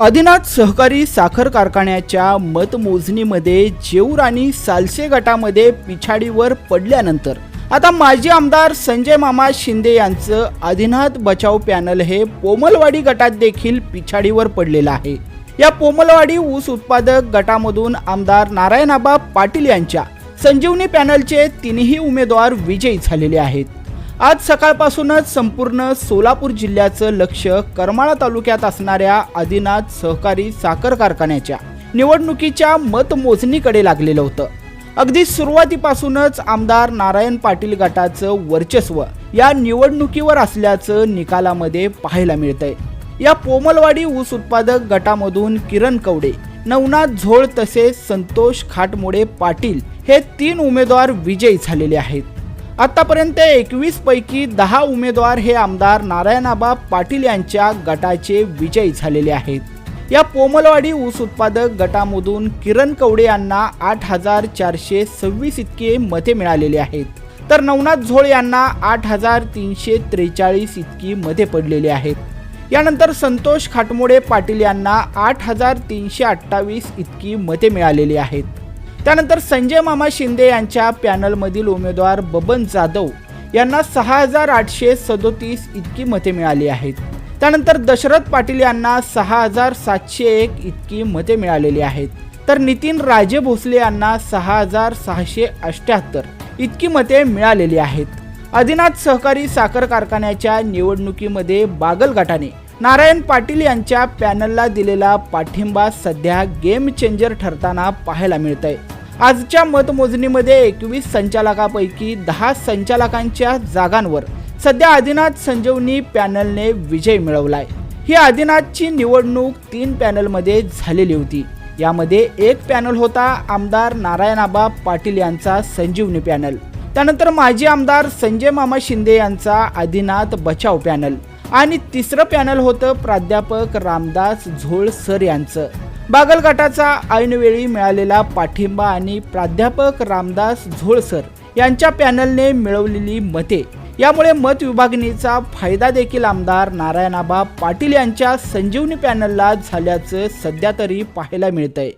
आदिनाथ सहकारी साखर कारखान्याच्या मतमोजणीमध्ये जेऊर आणि सालसे गटामध्ये पिछाडीवर पडल्यानंतर आता माजी आमदार संजय मामा शिंदे यांचं आदिनाथ बचाव पॅनल हे पोमलवाडी गटात देखील पिछाडीवर पडलेलं आहे. या पोमलवाडी ऊस उत्पादक गटामधून आमदार नारायणाबा पाटील यांच्या संजीवनी पॅनलचे तिन्ही उमेदवार विजयी झालेले आहेत. आज सकाळपासूनच संपूर्ण सोलापूर जिल्ह्याचं लक्ष करमाळा तालुक्यात असणाऱ्या आदिनाथ सहकारी साखर कारखान्याच्या निवडणुकीच्या मतमोजणीकडे लागलेलं होतं. अगदी सुरुवातीपासूनच आमदार नारायण पाटील गटाचं वर्चस्व या निवडणुकीवर असल्याचं निकालामध्ये पाहायला मिळतंय. या पोमलवाडी ऊस उत्पादक गटामधून किरण कवडे नवनाथ झोळ तसेच संतोष खाटमोडे पाटील हे तीन उमेदवार विजयी झालेले आहेत. आतापर्यंत एकवीस पैकी दहा उमेदवार हे आमदार नारायणाबा पाटील यांच्या गटाचे विजयी झालेले आहेत. या पोमलवाडी ऊस उत्पादक गटामधून किरण कवडे यांना आठ हजार चारशे सव्वीस इतके मते मिळालेले आहेत. तर नवनाथ झोळ यांना आठ हजार तीनशे त्रेचाळीस इतकी मते पडलेली आहेत. यानंतर संतोष खाटमोडे पाटील यांना आठ हजार तीनशे अठ्ठावीस इतकी मते मिळालेली आहेत. त्यानंतर संजय मामा शिंदे यांच्या पॅनलमधील उमेदवार बबन जाधव यांना सहा हजार आठशे सदोतीस इतकी मते मिळाली आहेत. त्यानंतर दशरथ पाटील यांना सहा हजार सातशे एक इतकी मते मिळालेली आहेत. तर नितीन राजे भोसले यांना सहा हजार सहाशे अठ्ठ्याहत्तर इतकी मते मिळालेली आहेत. आदिनाथ सहकारी साखर कारखान्याच्या निवडणुकीमध्ये बागल गटाने नारायण पाटील यांच्या पॅनलला दिलेला पाठिंबा सध्या गेम चेंजर ठरताना पाहायला मिळत आहे आजच्या मतमोजणीमध्ये एकवीस संचालकापैकी दहा संचालकांच्या जागांवर सध्या आदिनाथ संजीवनी पॅनलने विजय मिळवलाय. ही आदिनाथची निवडणूक तीन पॅनलमध्ये झालेली होती. यामध्ये एक पॅनल होता आमदार नारायणाबा पाटील यांचा संजीवनी पॅनल. त्यानंतर माजी आमदार संजय मामा शिंदे यांचा आदिनाथ बचाव पॅनल. आणि तिसरं पॅनल होतं प्राध्यापक रामदास झोळ सर यांचं. बागल गटाचा ऐनवेळी मिळालेला पाठिंबा आणि प्राध्यापक रामदास झोळसर यांच्या पॅनलने मिळवलेली मते. यामुळे मत विभागणीचा फायदा देखील आमदार नारायणाबा पाटील यांच्या संजीवनी पॅनलला झाल्याचं सध्या तरी पाहायला मिळतंय.